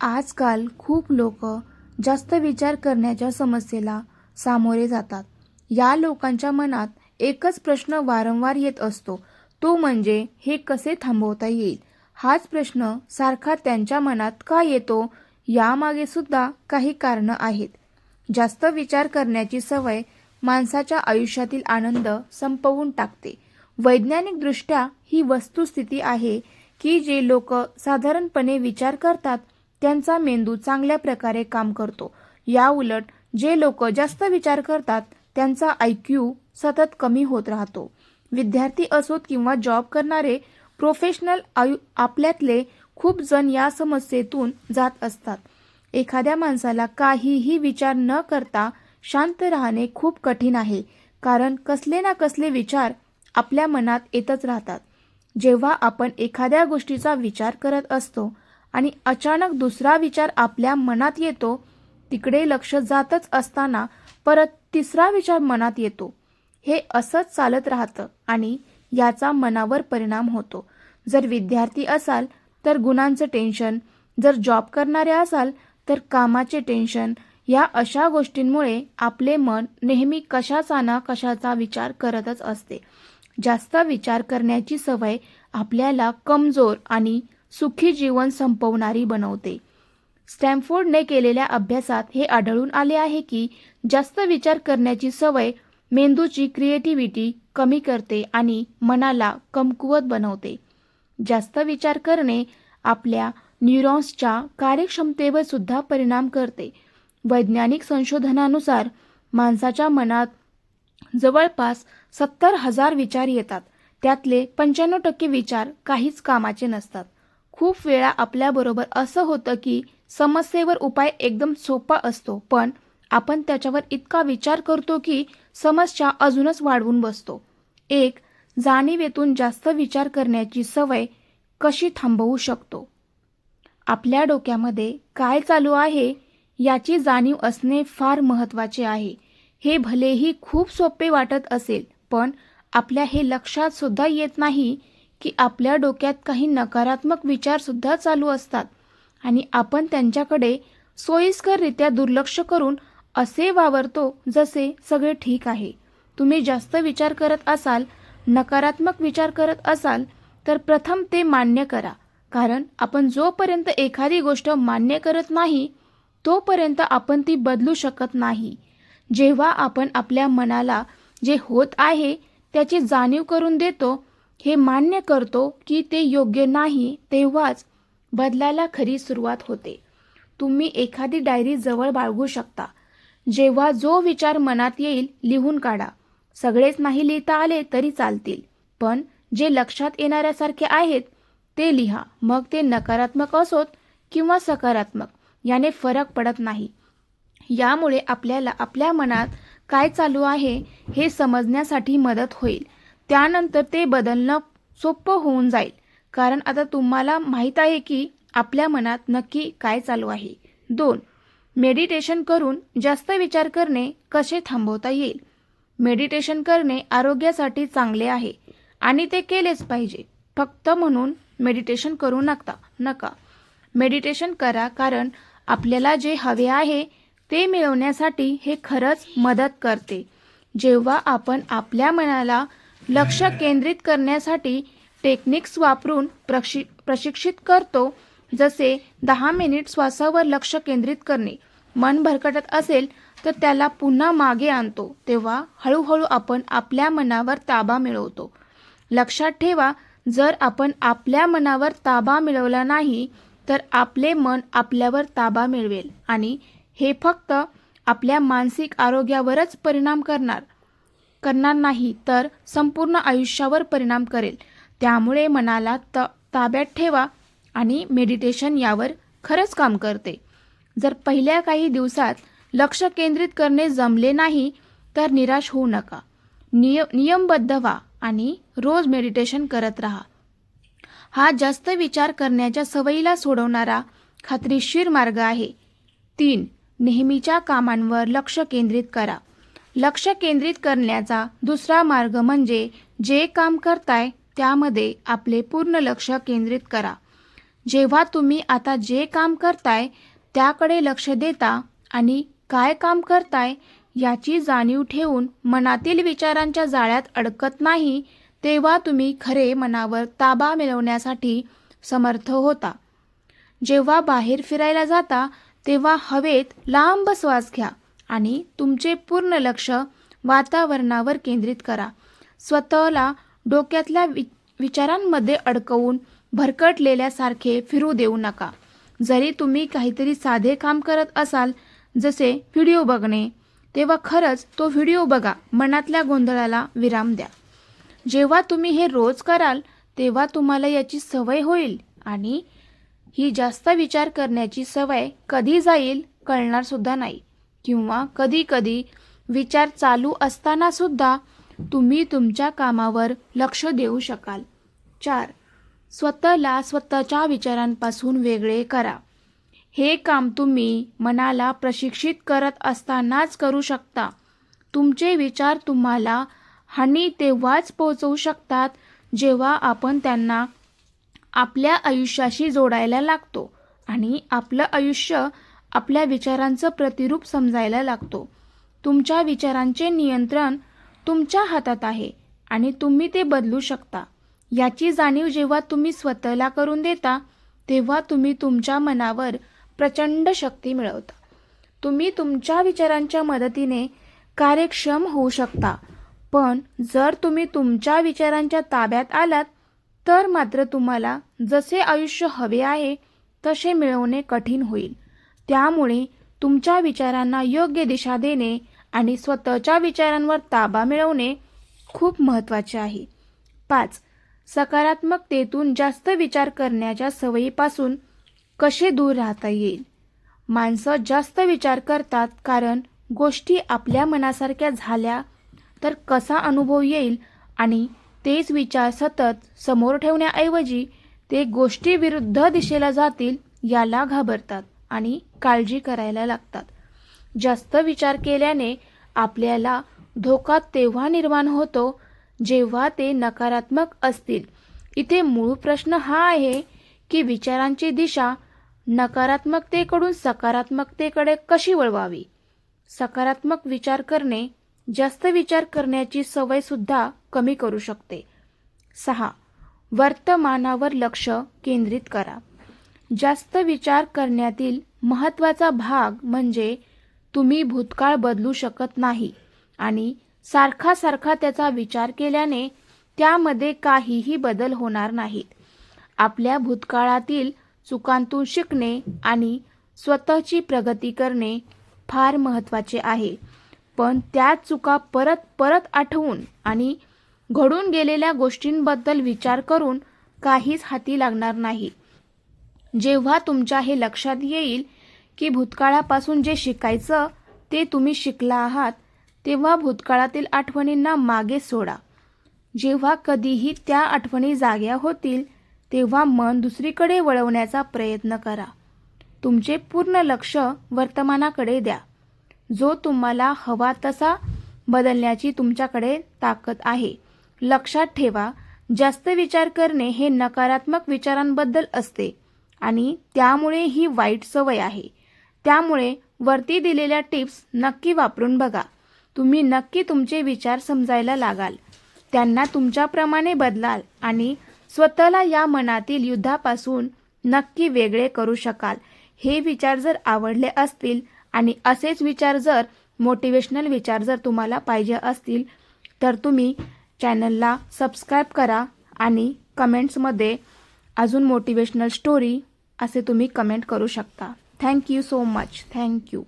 आजकाल खूप लोक जास्त विचार करण्याच्या समस्येला सामोरे जातात. या लोकांच्या मनात एकच प्रश्न वारंवार येत असतो तो म्हणजे हे कसे थांबवता येईल? हाच प्रश्न सारखा त्यांच्या मनात का येतो यामागे सुद्धा काही कारणं आहेत. जास्त विचार करण्याची सवय माणसाच्या आयुष्यातील आनंद संपवून टाकते. वैज्ञानिकदृष्ट्या ही वस्तुस्थिती आहे की जे लोक साधारणपणे विचार करतात त्यांचा मेंदू चांगल्या प्रकारे काम करतो. या उलट जे लोक जास्त विचार करतात त्यांचा आयक्यू सतत कमी होत राहतो. विद्यार्थी असोत किंवा जॉब करणारे प्रोफेशनल आयु आपल्यातले खूप जण या समस्येतून जात असतात. एखाद्या माणसाला काहीही विचार न करता शांत राहणे खूप कठीण आहे कारण कसले ना कसले विचार आपल्या मनात येतच राहतात. जेव्हा आपण एखाद्या गोष्टीचा विचार करत असतो आणि अचानक दुसरा विचार आपल्या मनात येतो तिकडे लक्ष जातच असताना परत तिसरा विचार मनात येतो. हे असंच चालत राहतं आणि याचा मनावर परिणाम होतो. जर विद्यार्थी असाल तर गुणांचं टेन्शन. जर जॉब करणारे असाल तर कामाचे टेन्शन. या अशा गोष्टींमुळे आपले मन नेहमी कशाचा ना कशाचा विचार करतच असते. जास्त विचार करण्याची सवय आपल्याला कमजोर आणि सुखी जीवन संपवणारी बनवते. स्टॅमफोर्डने केलेल्या अभ्यासात हे आढळून आले आहे की जास्त विचार करण्याची सवय मेंदूची क्रिएटिव्हिटी कमी करते आणि मनाला कमकुवत बनवते. जास्त विचार करणे आपल्या न्यूरॉन्सच्या कार्यक्षमतेवर सुद्धा परिणाम करते. वैज्ञानिक संशोधनानुसार माणसाच्या मनात जवळपास सत्तर हजार विचार येतात. त्यातले पंच्याण्णव टक्के विचार काहीच कामाचे नसतात. खूप वेळा आपल्याबरोबर असं होतं की समस्येवर उपाय एकदम सोपा असतो पण आपण त्याच्यावर इतका विचार करतो की समस्या अजूनच वाढवून बसतो. एक जाणीवेतून जास्त विचार करण्याची सवय कशी थांबवू शकतो? आपल्या डोक्यामध्ये काय चालू आहे याची जाणीव असणे फार महत्त्वाचे आहे. हे भलेही खूप सोपे वाटत असेल पण आपल्या हे लक्षात सुद्धा येत नाही की आपल्या डोक्यात काही नकारात्मक विचारसुद्धा चालू असतात. आणि आपण त्यांच्याकडे सोयीस्कररित्या दुर्लक्ष करून असे वावरतो जसे सगळे ठीक आहे. तुम्ही जास्त विचार करत असाल नकारात्मक विचार करत असाल तर प्रथम ते मान्य करा. कारण आपण जोपर्यंत एखादी गोष्ट मान्य करत नाही तोपर्यंत आपण ती बदलू शकत नाही. जेव्हा आपण आपल्या मनाला जे होत आहे त्याची जाणीव करून देतो हे मान्य करतो की ते योग्य नाही तेव्हाच बदलायला खरी सुरुवात होते. तुम्ही एखादी डायरी जवळ बाळगू शकता. जेव्हा जो विचार मनात येईल लिहून काढा. सगळेच नाही लिहिता आले तरी चालतील. पण जे लक्षात येणाऱ्यासारखे आहेत ते लिहा. मग ते नकारात्मक असोत किंवा सकारात्मक याने फरक पडत नाही. यामुळे आपल्याला आपल्या मनात काय चालू आहे हे समजण्यासाठी मदत होईल. त्यानंतर ते बदलणं सोपं होऊन जाईल. कारण आता तुम्हाला माहीत आहे की आपल्या मनात नक्की काय चालू आहे. दोन मेडिटेशन करून जास्त विचार करणे कसे थांबवता येईल? मेडिटेशन करणे आरोग्यासाठी चांगले आहे आणि ते केलेच पाहिजे. फक्त म्हणून मेडिटेशन करू नका नका. मेडिटेशन करा कारण आपल्याला जे हवे आहे ते मिळवण्यासाठी हे खरंच मदत करते. जेव्हा आपण आपल्या मनाला लक्ष केंद्रित करण्यासाठी टेक्निक्स वापरून प्रशि प्रशिक्षित करतो. जसे दहा मिनिट श्वासावर लक्ष केंद्रित करणे. मन भरकटत असेल तर त्याला पुन्हा मागे आणतो. तेव्हा हळूहळू आपण आपल्या मनावर ताबा मिळवतो. लक्षात ठेवा जर आपण आपल्या मनावर ताबा मिळवला नाही तर आपले मन आपल्यावर ताबा मिळवेल आणि हे फक्त आपल्या मानसिक आरोग्यावरच परिणाम करणार. करणार नाही तर संपूर्ण आयुष्यावर परिणाम करेल. त्यामुळे मनाला त ताब्यात ठेवा आणि मेडिटेशन यावर खरंच काम करते. जर पहिल्या काही दिवसात लक्ष केंद्रित करणे जमले नाही तर निराश होऊ नका. निय नियमबद्ध व्हा आणि रोज मेडिटेशन करत राहा. हा जास्त विचार करण्याच्या सवयीला सोडवणारा खात्रीशीर मार्ग आहे. तीन नेहमीच्या कामांवर लक्ष केंद्रित करा. लक्ष केंद्रित करण्याचा दुसरा मार्ग म्हणजे जे काम करताय त्यामध्ये आपले पूर्ण लक्ष केंद्रित करा. जेव्हा तुम्ही आता जे काम करताय त्याकडे लक्ष देता आणि काय काम करताय याची जाणीव ठेवून मनातील विचारांच्या जाळ्यात अडकत नाही तेव्हा तुम्ही खरे मनावर ताबा मिळवण्यासाठी समर्थ होता. जेव्हा बाहेर फिरायला जाता तेव्हा हवेत लांब श्वास घ्या. आणि तुमचे पूर्ण लक्ष वातावरणावर केंद्रित करा. स्वतःला डोक्यातल्या वि विचारांमध्ये अडकवून भरकटलेल्यासारखे फिरू देऊ नका. जरी तुम्ही काहीतरी साधे काम करत असाल जसे व्हिडिओ बघणे तेव्हा खरंच तो व्हिडिओ बघा मनातल्या गोंधळाला विराम द्या. जेव्हा तुम्ही हे रोज कराल तेव्हा तुम्हाला याची सवय होईल आणि ही जास्त विचार करण्याची सवय कधी जाईल कळणारसुद्धा नाही. किंवा कधी कधी विचार चालू असताना सुद्धा तुम्ही तुमच्या कामावर लक्ष देऊ शकाल. चार. स्वतःला स्वतःच्या विचारांपासून वेगळे करा. हे काम तुम्ही मनाला प्रशिक्षित करत असतानाच करू शकता. तुमचे विचार तुम्हाला हानी तेव्हाच पोहोचवू शकतात जेव्हा आपण त्यांना आपल्या आयुष्याशी जोडायला लागतो आणि आपलं आयुष्य आपल्या विचारांचं प्रतिरूप समजायला लागतो. तुमच्या विचारांचे नियंत्रण तुमच्या हातात आहे आणि तुम्ही ते बदलू शकता. याची जाणीव जेव्हा तुम्ही स्वतःला करून देता तेव्हा तुम्ही तुमच्या मनावर प्रचंड शक्ती मिळवता. तुम्ही तुमच्या विचारांच्या मदतीने कार्यक्षम होऊ शकता. पण जर तुम्ही तुमच्या विचारांच्या ताब्यात आलात तर मात्र तुम्हाला जसे आयुष्य हवे आहे तसे मिळवणे कठीण होईल. त्यामुळे तुमच्या विचारांना योग्य दिशा देणे आणि स्वतःच्या विचारांवर ताबा मिळवणे खूप महत्त्वाचे आहे. पाच सकारात्मकतेतून जास्त विचार करण्याच्या सवयीपासून कसे दूर राहता येईल? माणसं जास्त विचार करतात कारण गोष्टी आपल्या मनासारख्या झाल्या तर कसा अनुभव येईल आणि तेच विचार सतत समोर ठेवण्याऐवजी ते गोष्टी विरुद्ध दिशेला जातील याला घाबरतात. आणि काळजी करायला लागतात. जास्त विचार केल्याने आपल्याला धोका तेव्हा निर्माण होतो जेव्हा ते नकारात्मक असतील. इथे मूळ प्रश्न हा आहे की विचारांची दिशा नकारात्मकतेकडून सकारात्मकतेकडे कशी वळवावी? सकारात्मक विचार करणे जास्त विचार करण्याची सवय सुद्धा कमी करू शकते. सहा. वर्तमानावर लक्ष केंद्रित करा. जास्त विचार करण्यातील महत्त्वाचा भाग म्हणजे तुम्ही भूतकाळ बदलू शकत नाही आणि सारखा सारखा त्याचा विचार केल्याने त्यामध्ये काहीही बदल होणार नाहीत. आपल्या भूतकाळातील चुकांतून शिकणे आणि स्वतःची प्रगती करणे फार महत्त्वाचे आहे. पण त्या चुका परत परत आठवून आणि घडून गेलेल्या गोष्टींबद्दल विचार करून काहीच हाती लागणार नाही. जेव्हा तुमच्या हे लक्षात येईल की भूतकाळापासून जे शिकायचं ते तुम्ही शिकला आहात तेव्हा भूतकाळातील आठवणींना मागे सोडा. जेव्हा कधीही त्या आठवणी जाग्या होतील तेव्हा मन दुसरीकडे वळवण्याचा प्रयत्न करा. तुमचे पूर्ण लक्ष वर्तमानाकडे द्या. जो तुम्हाला हवा तसा बदलण्याची तुमच्याकडे ताकद आहे. लक्षात ठेवा जास्त विचार करणे हे नकारात्मक विचारांबद्दल असते. आणि त्यामुळे ही वाईट सवय आहे. त्यामुळे वरती दिलेल्या टिप्स नक्की वापरून बघा. तुम्ही नक्की तुमचे विचार समजायला लागाल. त्यांना तुमच्याप्रमाणे बदलाल आणि स्वतःला या मनातील युद्धापासून नक्की वेगळे करू शकाल. हे विचार जर आवडले असतील आणि असेच विचार जर मोटिवेशनल विचार जर तुम्हाला पाहिजे असतील तर तुम्ही चॅनलला सबस्क्राईब करा आणि कमेंट्समध्ये अजून मोटिवेशनल स्टोरी असे तुम्ही कमेंट करू शकता. Thank you so much thank you